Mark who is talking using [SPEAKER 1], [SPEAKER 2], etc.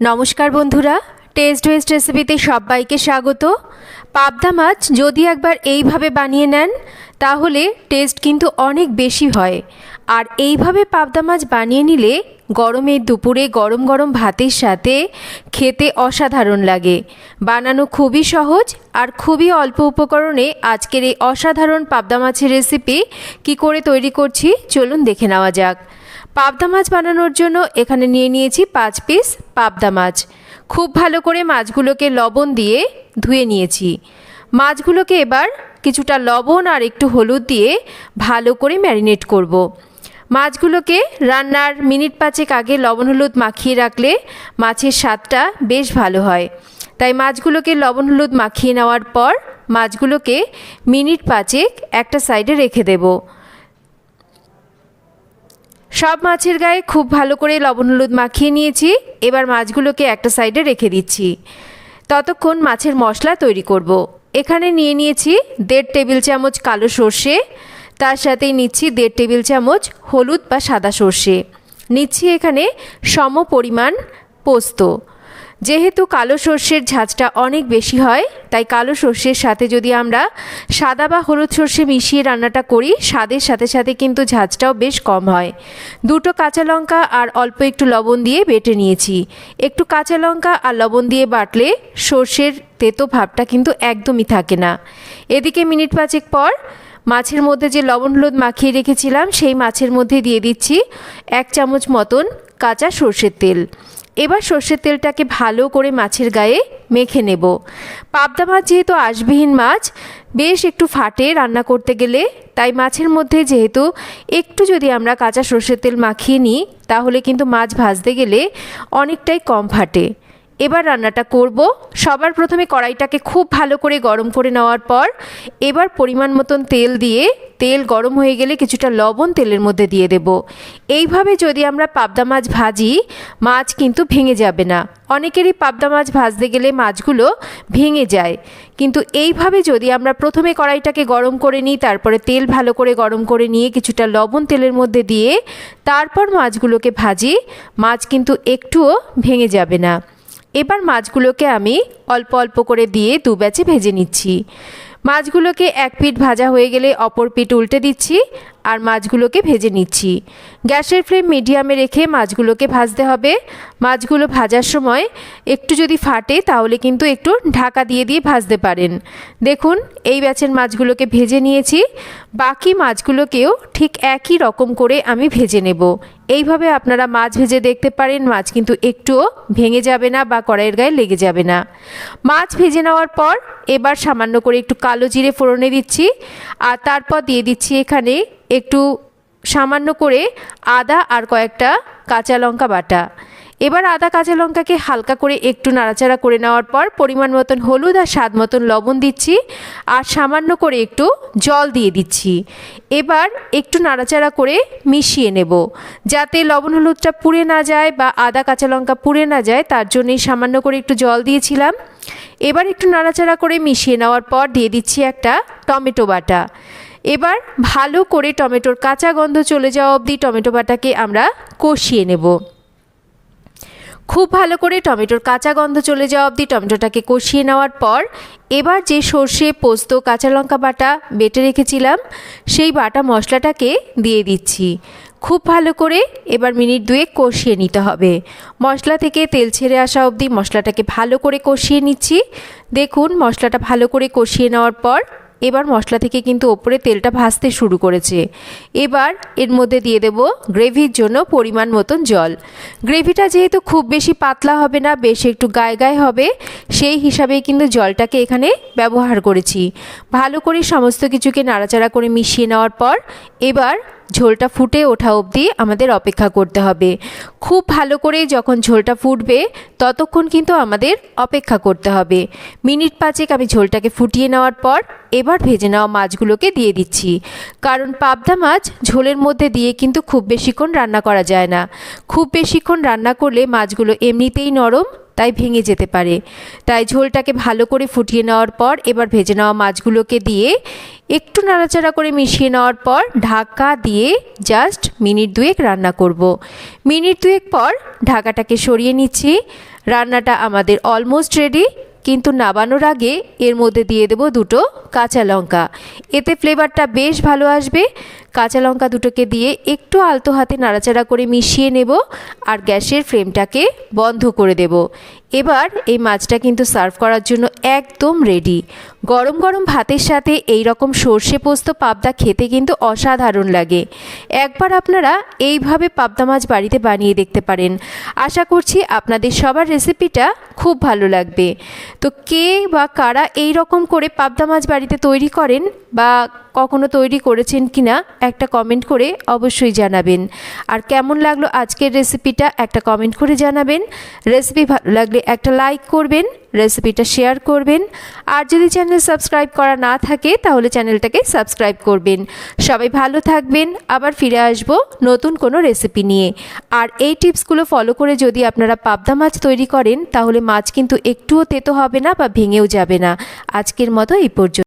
[SPEAKER 1] নমস্কার বন্ধুরা test West রেসিপিতে সবাইকে স্বাগত। পাবদা মাছ যদি একবার এইভাবে বানিয়ে নেন, তাহলে টেস্ট কিন্তু অনেক বেশি হয়। আর এইভাবে পাবদা মাছ বানিয়ে নিলে গরমের দুপুরে গরম গরম ভাতের সাথে খেতে অসাধারণ লাগে। বানানো খুবই সহজ আর খুবই অল্প উপকরণে আজকের এই অসাধারণ পাবদা মাছের রেসিপি কি করে তৈরি করছি, চলুন দেখে নেওয়া যাক। পাবদা মাছ বানানোর জন্য এখানে নিয়ে নিয়েছি পাঁচ পিস পাবদা মাছ। খুব ভালো করে মাছগুলোকে লবণ দিয়ে ধুয়ে নিয়েছি। মাছগুলোকে এবার কিছুটা লবণ আর একটু হলুদ দিয়ে ভালো করে ম্যারিনেট করব। মাছগুলোকে রান্নার মিনিট পাঁচেক আগে লবণ হলুদ মাখিয়ে রাখলে মাছের স্বাদটা বেশ ভালো হয়। তাই মাছগুলোকে লবণ হলুদ মাখিয়ে নেওয়ার পর মাছগুলোকে মিনিট পাঁচেক একটা সাইডে রেখে দেবো। সব মাছের গায়ে খুব ভালো করে লবণ হলুদ মাখিয়ে নিয়েছি। এবার মাছগুলোকে একটা সাইডে রেখে দিচ্ছি। ততক্ষণ মাছের মশলা তৈরি করব। এখানে নিয়ে নিয়েছি দেড় টেবিল চামচ কালো সর্ষে, তার সাথেই নিচ্ছি দেড় টেবিল চামচ হলুদ বা সাদা সর্ষে। নিচ্ছি এখানে সম পরিমাণ পোস্ত। যেহেতু কালো সর্ষের ঝাঁজটা অনেক বেশি হয়, তাই কালো সর্ষের সাথে যদি আমরা সাদা বা হলুদ সর্ষে মিশিয়ে রান্নাটা করি, স্বাদের সাথে সাথে কিন্তু ঝাঁজটাও বেশ কম হয়। দুটো কাঁচা লঙ্কা আর অল্প একটু লবণ দিয়ে বেটে নিয়েছি। একটু কাঁচা লঙ্কা আর লবণ দিয়ে বাটলে সর্ষের তেতো ভাবটা কিন্তু একদমই থাকে না। এদিকে মিনিট পাঁচেক পর মাছের মধ্যে যে লবণ হলুদ মাখিয়ে রেখেছিলাম, সেই মাছের মধ্যে দিয়ে দিচ্ছি এক চামচ মতন কাঁচা সর্ষের তেল। এবার সর্ষের তেলটাকে ভালো করে মাছের গায়ে মেখে নেব। পাবদা মাছ যেহেতু আশবিহীন মাছ, বেশ একটু ফাটে রান্না করতে গেলে, তাই মাছের মধ্যে যেহেতু একটু যদি আমরা কাঁচা সর্ষের তেল মাখিয়ে নিই, তাহলে কিন্তু মাছ ভাজতে গেলে অনেকটাই কম ফাটে। এবার রান্নাটা করব। সবার প্রথমে কড়াইটাকে খুব ভালো করে গরম করে নেওয়ার পর এবার পরিমাণ মতন তেল দিয়ে, তেল গরম হয়ে গেলে কিছুটা লবণ তেলের মধ্যে দিয়ে দেব। এইভাবে যদি আমরা পাবদা মাছ ভাজি, মাছ কিন্তু ভেঙে যাবে না। অনেকেরই পাবদা মাছ ভাজতে গেলে মাছগুলো ভেঙে যায়। কিন্তু এইভাবে যদি আমরা প্রথমে কড়াইটাকে গরম করে নিই, তারপরে তেল ভালো করে গরম করে নিয়ে কিছুটা লবণ তেলের মধ্যে দিয়ে, তারপর মাছগুলোকে ভাজি, মাছ কিন্তু একটুও ভেঙে যাবে না। এবার মাছগুলোকে আমি অল্প অল্প করে দিয়ে দু ব্যাচে ভেজে নিচ্ছি। মাছগুলোকে এক পিঠ ভাজা হয়ে গেলে অপর পিঠ উল্টে দিচ্ছি আর মাছগুলোকে ভেজে নিচ্ছি। গ্যাসের ফ্লেম মিডিয়ামে রেখে মাছগুলোকে ভাজতে হবে। মাছগুলো ভাজার সময় একটু যদি ফাটে তাহলে কিন্তু একটু ঢাকা দিয়ে দিয়ে ভাজতে পারেন। দেখুন, এই ব্যাচের মাছগুলোকে ভেজে নিয়েছি। বাকি মাছগুলোকেও ঠিক একই রকম করে আমি ভেজে নেব। এইভাবে আপনারা মাছ ভেজে দেখতে পারেন, মাছ কিন্তু একটুও ভেঙে যাবে না বা কড়াইয়ের গায়ে লেগে যাবে না। মাছ ভেজে নেওয়ার পর এবার সামান্য করে একটু কালো জিরে ফোড়নে দিচ্ছি। আর তারপর দিয়ে দিচ্ছি এখানে একটু সামান্য করে আদা আর কয়েকটা কাঁচা লঙ্কা বাটা। এবার আদা, কাঁচা লঙ্কাকে হালকা করে একটু নাড়াচাড়া করে নেওয়ার পর পরিমাণ মতন হলুদ আর স্বাদ মতন লবণ দিচ্ছি আর সামান্য করে একটু জল দিয়ে দিচ্ছি। এবার একটু নাড়াচাড়া করে মিশিয়ে নেব। যাতে লবণ হলুদটা পুড়ে না যায় বা আদা, কাঁচা লঙ্কা পুড়ে না যায়, তার জন্যই সামান্য করে একটু জল দিয়েছিলাম। এবার একটু নাড়াচাড়া করে মিশিয়ে নেওয়ার পর দিয়ে দিচ্ছি একটা টমেটো বাটা। এবার ভালো করে টমেটোর কাঁচা গন্ধ চলে যাওয়া অবধি টমেটো বাটাকে আমরা কষিয়ে নেব। খুব ভালো করে টমেটোর কাঁচা গন্ধ চলে যাওয়া অবধি টমেটোটাকে কষিয়ে নেওয়ার পর এবার যে সর্ষে, পোস্ত, কাঁচা লঙ্কা বাটা বেটে রেখেছিলাম, সেই বাটা মশলাটাকে দিয়ে দিচ্ছি। খুব ভালো করে এবার মিনিট দুয়েক কষিয়ে নিতে হবে। মশলা থেকে তেল ছেড়ে আসা অবধি মশলাটাকে ভালো করে কষিয়ে নিচ্ছি। দেখুন, মশলাটা ভালো করে কষিয়ে নেওয়ার পর এবার মশলা থেকে কিন্তু ওপরে তেলটা ভাজতে শুরু করেছে। এবার এর মধ্যে দিয়ে দেব গ্রেভির জন্য পরিমাণ মতন জল। গ্রেভিটা যেহেতু খুব বেশি পাতলা হবে না, বেশ একটু গায়ে গায়ে হবে, সেই হিসাবেই কিন্তু জলটাকে এখানে ব্যবহার করেছি। ভালো করে সমস্ত কিছুকে নাড়াচাড়া করে মিশিয়ে নেওয়ার পর এবার ঝোলটা ফুটে ওঠা অবধি আমাদের অপেক্ষা করতে হবে। খুব ভালো করে যখন ঝোলটা ফুটবে, ততক্ষণ কিন্তু আমাদের অপেক্ষা করতে হবে। মিনিট পাঁচেক আমি ঝোলটাকে ফুটিয়ে নেওয়ার পর, এবার ভেজে নেওয়া মাছগুলোকে দিয়ে দিচ্ছি। কারণ পাবদা মাছ ঝোলের মধ্যে দিয়ে কিন্তু খুব বেশিক্ষণ রান্না করা যায় না। খুব বেশিক্ষণ রান্না করলে মাছগুলো এমনিতেই নরম তাই ভেঙে যেতে পারে। তাই ঝোলটাকে ভালো করে ফুটিয়ে নেওয়ার পর এবার ভেজে নেওয়া মাছগুলোকে দিয়ে একটু নাড়াচাড়া করে মিশিয়ে নেওয়ার পর ঢাকা দিয়ে জাস্ট মিনিট দুয়েক রান্না করব। মিনিট দুয়েক পর ঢাকাটাকে সরিয়ে নিচ্ছি। রান্নাটা আমাদের অলমোস্ট রেডি কিন্তু নাবানোর আগে এর মধ্যে দিয়ে দেবো দুটো কাঁচা লঙ্কা। এতে ফ্লেভারটা বেশ ভালো আসবে। কাঁচা লঙ্কা দুটোকে দিয়ে একটু আলতো হাতে নাড়াচাড়া করে মিশিয়ে নেব আর গ্যাসের ফ্লেমটাকে বন্ধ করে দেব। এবার এই মাছটা কিন্তু সার্ভ করার জন্য একদম রেডি। গরম গরম ভাতের সাথে এই রকম সর্ষে পোস্ত পাবদা খেতে কিন্তু অসাধারণ লাগে। একবার আপনারা এইভাবে পাবদা মাছ বাড়িতে বানিয়ে দেখতে পারেন। আশা করছি আপনাদের সবার রেসিপিটা খুব ভালো লাগবে। তো কে বা কারা এই রকম করে পাবদা মাছ বাড়িতে তৈরি করেন বা কখনো তৈরি করেছেন কি না একটা কমেন্ট করে অবশ্যই জানাবেন। আর কেমন লাগল আজকের রেসিপিটা একটা কমেন্ট করে জানাবেন। রেসিপি ভালো লাগলে একটা লাইক করবেন রেসিপিটা শেয়ার করবেন। আর যদি চ্যানেল সাবস্ক্রাইব করা না থাকে, তাহলে চ্যানেলটাকে সাবস্ক্রাইব করবেন। সবাই ভালো থাকবেন, আবার ফিরে আসব নতুন কোনো রেসিপি নিয়ে। আর এই টিপসগুলো ফলো করে যদি আপনারা পাবদা মাছ তৈরি করেন, তাহলে মাছ কিন্তু একটুও তেতো হবে না বা ভেঙেও যাবে না। আজকের মতো এই পর্যন্ত।